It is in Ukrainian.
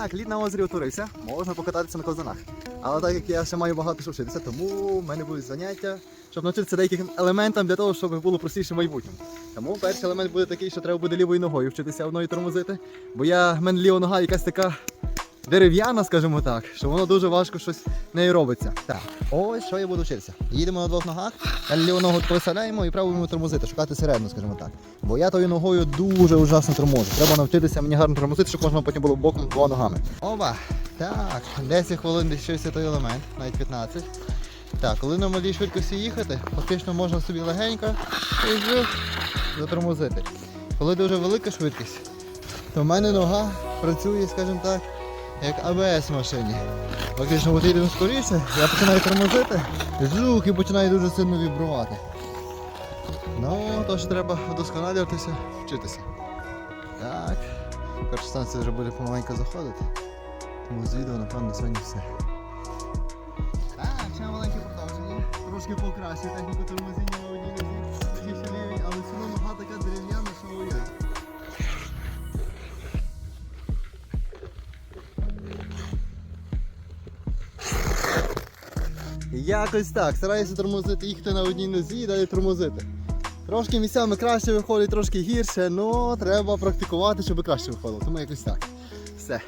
Так, лід на озері утворився, можна покататися на козанах. Але так як я ще маю багато що вчитися, тому в мене будуть заняття, щоб навчитися деяким елементам для того, щоб було простіше в майбутньому. Тому перший елемент буде такий, що треба буде лівою ногою вчитися одною тормозити. Бо я в мене ліва нога якась така дерев'яна, скажімо так, що воно дуже важко щось нею робиться. Так, ось що я буду вчитися. Їдемо на двох ногах, ліву ногу переставляємо і правою тормозити, шукати середину, скажімо так. Бо я тою ногою дуже ужасно торможу. Треба навчитися мені гарно тормозити, щоб можна потім було боком двома ногами. Оба! Так, 10 хвилин дійшовся той елемент, навіть 15. Так, коли на малій швидкості їхати, фактично можна собі легенько і затормозити. Коли дуже велика швидкість, то в мене нога працює, скажімо так, як АБС в машині. Фактично, от їдемо скоріше, я починаю тормозити, і починаю дуже сильно вібрувати. Ну, тож треба вдосконалюватися, вчитися. Так. Перша станція вже буде помаленьку заходити. Тому з відео, напевно, сьогодні все. Так, ще маленьке продовження. Трошки покращує техніку тормозіння на одній Якось так. Стараюся тормозити, їхати на одній нозі і далі тормозити. Трошки місцями краще виходить, трошки гірше, але треба практикувати, щоб краще виходило. Тому якось так. Все.